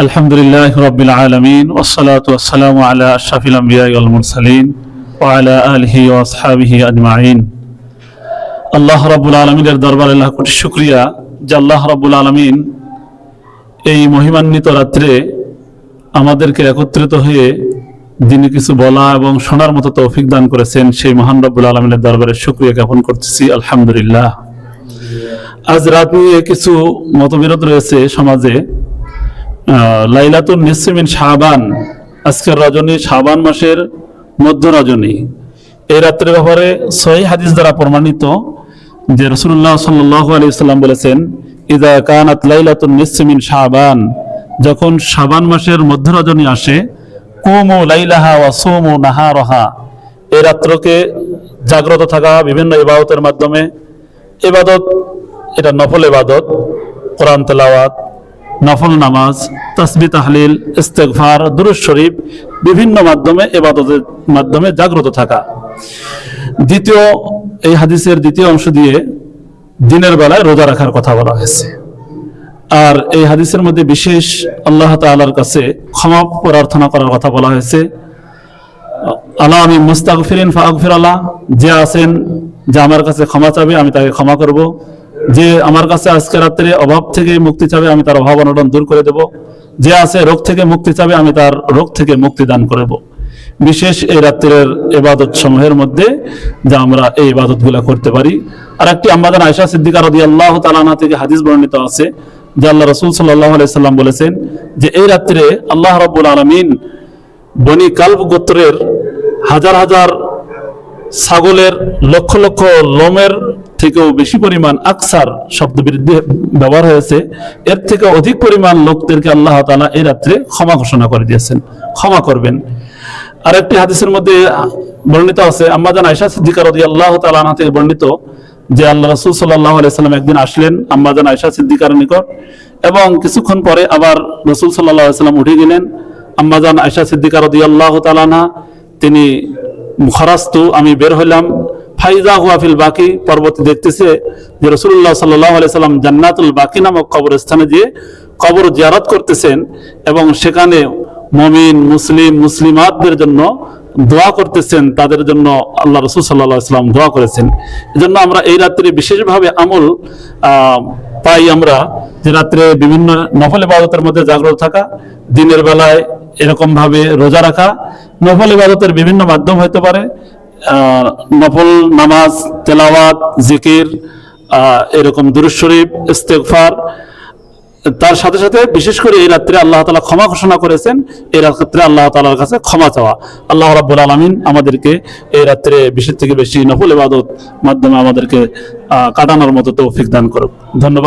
আলহামদুলিল্লাহ রবিল আলমিন ওসলাত ওসালাম আলা আশাফিল আম্বিয়াল মুরসালিন ও আলা আলহি ওসহাবিহি আজমাইন। আল্লাহ রবুল আলমিনের দরবার আল্লাহ কোটি শুক্রিয়া যে আল্লাহ রবুল আলমিন এই মহিমান্বিত রাত্রে আমাদেরকে একত্রিত হয়ে দিনে কিছু বলা এবং শোনার মতো তৌফিক দান করেছেন। সেই মহান রব্বুল আলমিনের দরবারে শুক্রিয়া জ্ঞাপন করতেছি। আলহামদুলিল্লাহ। আজ রাত নিয়ে কিছু মতবিরোধ রয়েছে সমাজে। আহ, লাইলাতুন নিসমিন শাবান। আজকের রজনী শাবান মাসের মধ্য রজনী। এই রাত্রের ব্যাপারে সহি হাদিস দ্বারা প্রমাণিত যে রসুল্লাহ সাল্লাহ আলাইসাল্লাম বলেছেন ইদা কানাত লাইলাতুন নিসমিন শাবান। যখন শাবান মাসের মধ্য রজনী আসে কুমু লাইলাহা ওয়া সুমু নাহারহা। এই রাত্রকে জাগ্রত থাকা বিভিন্ন ইবাদতের মাধ্যমে এবাদত এটা নফল এবাদত কোরআন তেলাওয়াত নফল নামাজ, তসবি, তাহলিল, ইস্তেগফার দুরুজ শরীফ, বিভিন্ন মাধ্যমে এবাদতের মাধ্যমে জাগ্রত থাকা। দ্বিতীয়, এই হাদিসের দ্বিতীয় অংশ দিয়ে দিনের বেলায় রোজা রাখার কথা বলা হয়েছে। আর এই হাদিসের মধ্যে বিশেষ আল্লাহ তাআলার কাছে ক্ষমা প্রার্থনা করার কথা বলা হয়েছে। আল্লাহ আমি মুস্তাগফিরিন ফাগফির আল্লাহ যে আছেন, যে আমার কাছে ক্ষমা চাবে, আমি তাকে ক্ষমা করব। যে আমার কাছে আজকে রাত্রে অভাব থেকে মুক্তি চাবে, আমি তার অভাব অনটন দূর করে দেব। যে আছে রোগ থেকে মুক্তি চাবে, আমি তার রোগ থেকে মুক্তি দান করব বিশেষ এই রাত্রের এবাদত সমূহের মধ্যে যা আমরা এই ইবাদত করতে পারি। আর একটি আমাদের আয়সা সিদ্দিকা রদি আল্লাহ তালানা থেকে হাদিস বর্ণিত আছে, যে আল্লাহ রসুল সাল্লাহ আলাইসাল্লাম বলেছেন যে, এই রাত্রে আল্লাহ রব্বুল আলমিন বনি কাল্ব গোত্রের হাজার হাজার ছাগলের লক্ষ লক্ষ লোমের থেকেও বেশি পরিমাণ আকসার শব্দ বৃদ্ধি ব্যবহার হয়েছে। এর থেকে অধিক পরিমাণ লোকদেরকে আল্লাহ তাআলা এই রাত্রে ক্ষমা ঘোষণা করে দিয়েছেন। ক্ষমা করবেন। আর একটি হাদিসের মধ্যে বর্ণিত আছে আম্মাজান আয়সা সিদ্দিকা রাদিয়াল্লাহু তাআলা আনহা থেকে বর্ণিত যে আল্লাহ রাসূল সাল্লাহ আলাইসাল্লাম একদিন আসলেন আম্মাজান আয়সা সিদ্দিকার নিকট এবং কিছুক্ষণ পরে আবার রাসূল সাল্লাল্লাহু আলাইহি সাল্লাম উঠে গেলেন। আম্মাজান আয়সা সিদ্দিকা রাদিয়াল্লাহু তাআলা আনহা, তিনি খরাস্তু আমি বের হইলাম। ফাইজা হুয়াফিল বাকি পর্বতে দেখতেছে যে রসুল্লাহ সাল্লাহ সাল্লাম জান্নাতুল বাকি নামক কবরস্থানে গিয়ে কবর জিয়ারত করতেছেন এবং সেখানে মমিন, মুসলিম, মুসলিমাতদের জন্য দোয়া করতেছেন, তাদের জন্য আল্লাহ রসুল সাল্লাহ সাল্লাম দোয়া করেছেন। এজন্য আমরা এই রাত্রে বিশেষভাবে আমল পাই আমরা যে রাত্রে বিভিন্ন নফল ইবাদতের মধ্যে জাগ্রত থাকা, দিনের বেলায় এরকম ভাবে রোজা রাখা, নফল ইবাদতের বিভিন্ন মাধ্যম হতে পারে নফল নামাজ, তেলাওয়াত, জিকির এরকম দুরুজ শরীফ, ইস্তেগফার। তার সাথে সাথে বিশেষ করে এই রাত্রে আল্লাহ তালা ক্ষমা ঘোষণা করেছেন, এই রাত্রে আল্লাহ তালার কাছে ক্ষমা চাওয়া। আল্লাহ রাব্বুল আলমিন আমাদেরকে এই রাত্রে বেশি থেকে বেশি নফল ইবাদত মাধ্যমে আমাদেরকে কাটানোর মতো তৌফিক দান করুক। ধন্যবাদ।